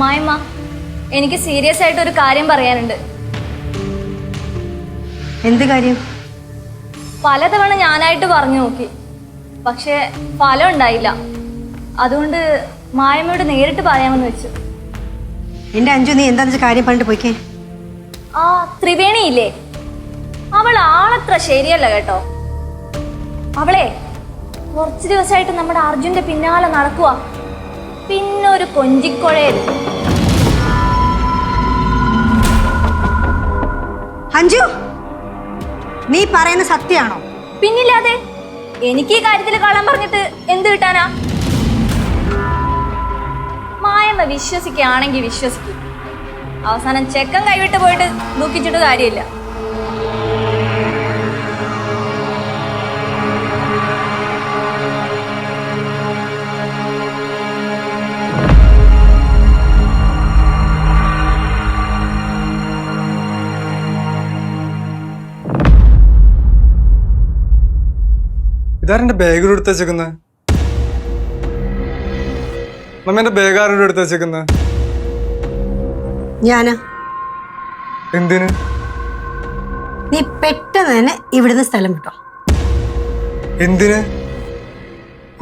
മായമ്മ എനിക്ക് സീരിയസ് ആയിട്ട് ഒരു കാര്യം പറയാനുണ്ട്. എന്ത് കാര്യം? പലതവണ ഞാനായിട്ട് പറഞ്ഞു നോക്കി. പക്ഷേ ഫലം ഉണ്ടായില്ല. അതുകൊണ്ട് മായമ്മയോട് നേരിട്ട് പറയാമെന്ന് വെച്ചു. എന്റെ അഞ്ചു നീ എന്താ കാര്യം പറഞ്ഞിട്ട് പോയിക്കേ? ആ ത്രിവേണി ഇല്ലേ അവൾ ആളത്ര ശരിയല്ല കേട്ടോ. അവളെ കുറച്ച് ദിവസമായിട്ട് നമ്മുടെ അർജുന്റെ പിന്നാലെ നടക്കുക പിന്നെ ഒരു കൊഞ്ചിക്കുഴയത് അഞ്ജു നീ പറയുന്ന സത്യാണോ പിന്നില്ലാതെ എനിക്ക് ഈ കാര്യത്തിൽ കള്ളം പറഞ്ഞിട്ട് എന്ത് കിട്ടാനാ? മായമ്മ വിശ്വസിക്കുകയാണെങ്കിൽ വിശ്വസിക്കും. അവസാനം ചെക്കൻ കൈവിട്ട് പോയിട്ട് ദുഃഖിച്ചിട്ട് കാര്യമില്ല. ഇതാരെന്റെ ബാഗ് എടുത്ത് വെച്ചേക്കുന്നത് മമ്മ എന്റെ ബാഗ് ആരോട് എടുത്ത് വെച്ചേക്കുന്നത് ഞാനാ. എന്തിന്? നീ പെട്ടെന്ന് തന്നെ ഇവിടുന്ന് സ്ഥലം വിട്ടോ. എന്തിന്?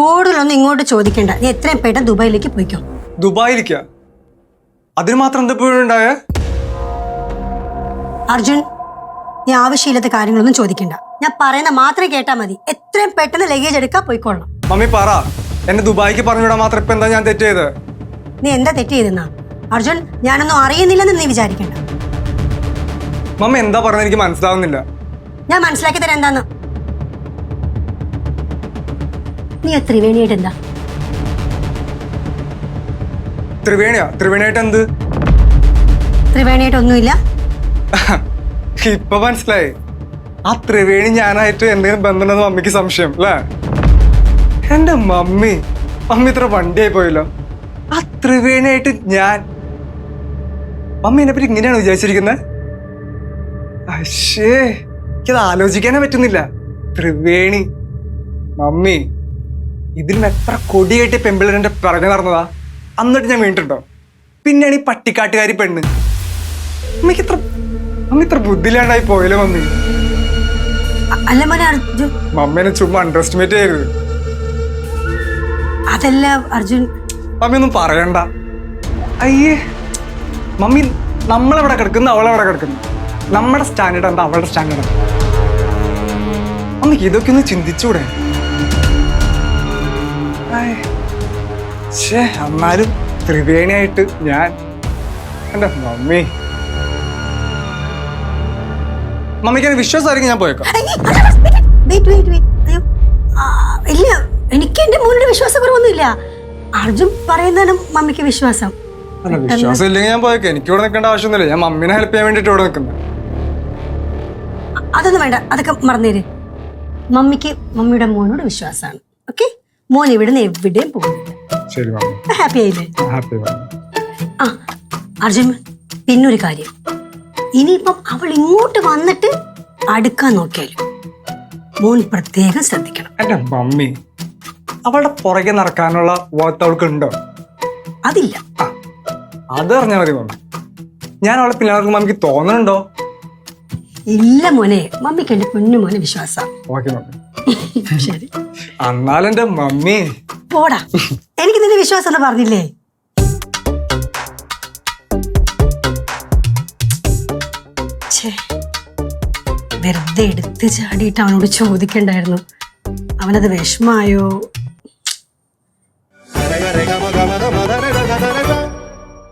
കൂടുതലൊന്നും ഇങ്ങോട്ട് ചോദിക്കണ്ട. നീ എത്രയും പെട്ടെന്ന് ദുബായിലേക്ക് പോയിക്കോ. ദുബായിലേക്കാ? അതിന് മാത്രം എന്താ ഉണ്ടായ? അർജുൻ നീ ആവശ്യമില്ലാത്ത കാര്യങ്ങളൊന്നും ചോദിക്കണ്ട. ഞാൻ പറയുന്ന മാത്രം കേട്ടാ മതി. എത്രയും പെട്ടെന്ന് ലഗേജ് എടുക്കാൻ പോയിക്കൊള്ളണം. മമ്മി പറ. എന്നെ ദുബായിക്ക് പറഞ്ഞുവിടാൻ മാത്രം ഇപ്പൊ എന്താ ഞാൻ തെറ്റ് ചെയ്ത്? നീ എന്താ തെറ്റ് ചെയ്തെന്നാ? അർജുൻ ഞാനൊന്നും അറിയുന്നില്ലെന്ന് നീ വിചാരിക്കണ്ട. മമ്മി എന്താ പറഞ്ഞത് എനിക്ക് മനസ്സിലാവുന്നില്ല. ഞാൻ മനസ്സിലാക്കി തരാം എന്താന്ന്. നീ ആ ത്രിവേണിയായിട്ട് എന്താ? ത്രിവേണിയാ? ത്രിവേണിയായിട്ട് എന്ത്? ത്രിവേണിയായിട്ട് ഒന്നുമില്ല. ഇപ്പൊ മനസ്സിലായി. ആ ത്രിവേണി ഞാനായിട്ട് എന്തെങ്കിലും ബന്ധമുണ്ടെന്ന് മമ്മിക്ക് സംശയം അല്ലേ? എന്റെ മമ്മി മമ്മി ഇത്ര വണ്ടിയായി പോയല്ലോ. ആ ത്രിവേണിയായിട്ട് ഞാൻ മമ്മി എന്നെ പറ്റി ഇങ്ങനെയാണ് വിചാരിച്ചിരിക്കുന്നത് അശ്ശേ എനിക്കത് ആലോചിക്കാനേ പറ്റുന്നില്ല. ത്രിവേണി മമ്മി ഇതിലും എത്ര കൊടിയായിട്ട് പെമ്പിളിനെ പിറകെ നടന്നതാ. എന്നിട്ട് ഞാൻ വീണിട്ടുണ്ടോ? പിന്നെയാണ് ഈ പട്ടിക്കാട്ടുകാരി പെണ്ണ്. അമ്മയ്ക്ക് ഇത്ര അമ്മ ഇത്ര ബുദ്ധിയില്ലാണ്ടായി പോയല്ലോ മമ്മി. അല്ല മോനെ അർജുൻ മമ്മേനെ ചുമ്മാ അണ്ടർ എസ്റ്റിമേറ്റ് ചെയ്യരുത്. അതല്ല അർജുൻ. മമ്മി ഒന്നും പറയണ്ട. അയ്യേ മമ്മി നമ്മളെവിടെ കിടക്കുന്നു? അവളെവിടെ കിടക്കുന്നു? നമ്മുടെ സ്റ്റാൻഡേർഡ് എന്താ? അവളുടെ സ്റ്റാൻഡേർഡ് അമ്മയ്ക്ക് ഇതൊക്കെ ഒന്ന് ചിന്തിച്ചൂടെ? എന്നാലും ത്രിവേണിയായിട്ട് ഞാൻ എന്റെ മമ്മി. മമ്മിക്ക് എനിക്ക് വിശ്വാസമായിരിക്കും ഞാൻ പോയേക്കാം. ഇല്ല എനിക്ക് എന്റെ മോനോട് വിശ്വാസക്കുറവൊന്നുമില്ല. അർജുൻ പറയുന്നതിന് മമ്മിക്ക് വിശ്വാസം. അല്ല വിശ്വാസം ഇല്ലെങ്കിൽ ഞാൻ പോയേക്കാം. എനിക്ക് ഇവിടെ നിൽക്കേണ്ട ആവശ്യമൊന്നുമില്ല. ഞാൻ മമ്മീനെ ഹെൽപ്പ് ചെയ്യാൻ വേണ്ടിട്ട് ഇവിടെ നിൽക്കുന്നത് അതൊന്നും വേണ്ട. അതൊക്കെ മറന്നേര്. മമ്മിക്ക് മമ്മിയുടെ മോനോട് വിശ്വാസമാണ്. ഓക്കെ? മോൻ ഇവിടുന്ന് എവിടെയും പോകുന്നില്ല. ശരി ഹാപ്പി ആയില്ലേ? ഹാപ്പി ആ അർജുൻ പിന്നൊരു കാര്യം. ഇനിയിപ്പം അവൾ ഇങ്ങോട്ട് വന്നിട്ട് അടുക്കാൻ നോക്കിയാലും മോൻ പ്രത്യേകം ശ്രദ്ധിക്കണം. എന്റെ മമ്മി അവളുടെ പുറകെ നടക്കാനുള്ള അവൾക്ക് ഉണ്ടോ? അതില്ല. അത് അറിഞ്ഞാൽ മതി മമ്മി. ഞാൻ അവളെ പിള്ളേർക്ക് മമ്മിക്ക് തോന്നുന്നുണ്ടോ ഇല്ല മോനെ മമ്മിക്ക് എന്റെ പൊന്നു മോനെ വിശ്വാസം. Okay mummy. ശരി. എന്നാലെന്റെ മമ്മി. പോടാ. എനിക്ക് നിന്റെ വിശ്വാസം പറഞ്ഞില്ലേ? വെറുതെ എടുത്ത് ചാടിയിട്ട് അവനോട് ചോദിക്കണ്ടായിരുന്നു. അവനത് വിഷമായോ